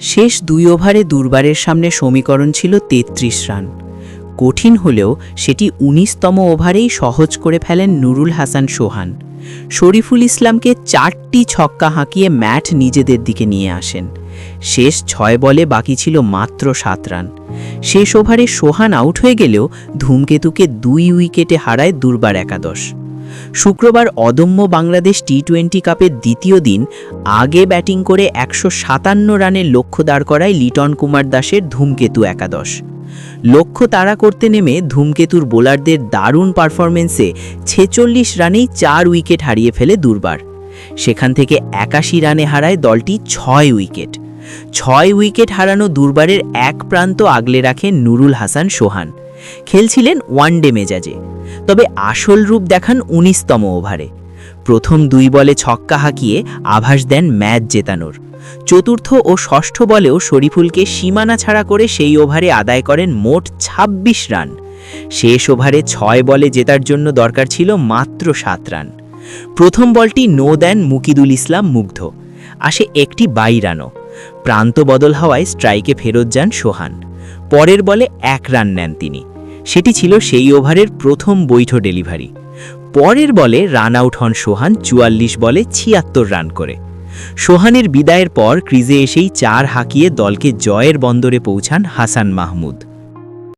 শেষ দুই ওভারে দুর্বারের সামনে সমীকরণ ছিল ৩৩ রান। কঠিন হলেও সেটি ১৯তম ওভারেই সহজ করে ফেলেন নুরুল হাসান সোহান। শরীফুল ইসলামকে চারটি ছক্কা হাঁকিয়ে ম্যাট নিজেদের দিকে নিয়ে আসেন। শেষ ছয় বলে বাকি ছিল মাত্র সাত রান। শেষ ওভারে সোহান আউট হয়ে গেলেও ধূমকেতুকে দুই উইকেটে হারায় দুর্বার একাদশ। শুক্রবার অদম্য বাংলাদেশ টি টোয়েন্টি কাপের দ্বিতীয় দিন আগে ব্যাটিং করে একশো সাতান্ন রানের লক্ষ্য দাঁড় করায় লিটন কুমার দাসের ধূমকেতু একাদশ। লক্ষ্য তাড়া করতে নেমে ধূমকেতুর বোলারদের দারুণ পারফরমেন্সে ছেচল্লিশ রানেই চার উইকেট হারিয়ে ফেলে দুর্বার। সেখান থেকে একাশি রানে হারায় দলটি ছয় উইকেট। ছয় উইকেট হারানো দুর্বারের এক প্রান্ত আগলে রাখেন নুরুল হাসান সোহান। খেলছিলেন ওয়ানডে মেজাজে। তবে আসল রূপ দেখান উনিশতম ওভারে। প্রথম দুই বলে ছক্কা হাঁকিয়ে আভাস দেন ম্যাচ জেতানোর। চতুর্থ ও ষষ্ঠ বলেও শরীফুলকে সীমানা ছাড়া করে সেই ওভারে আদায় করেন মোট ২৬ রান। শেষ ওভারে ছয় বলে জেতার জন্য দরকার ছিল মাত্র সাত রান। প্রথম বলটি নো দেন মুকিদুল ইসলাম মুগ্ধ। আসে একটি বাই রানও। প্রান্ত বদল হওয়ায় স্ট্রাইকে ফেরত যান সোহান। পরের বলে এক রান নেন তিনি। সেটি ছিল সেই ওভারের প্রথম বৈঠ ডেলিভারি। পরের বলে রান আউট হন সোহান, চুয়াল্লিশ বলে ছিয়াত্তর রান করে। সোহানের বিদায়ের পর ক্রিজে এসেই চার হাঁকিয়ে দলকে জয়ের বন্দরে পৌঁছান হাসান মাহমুদ।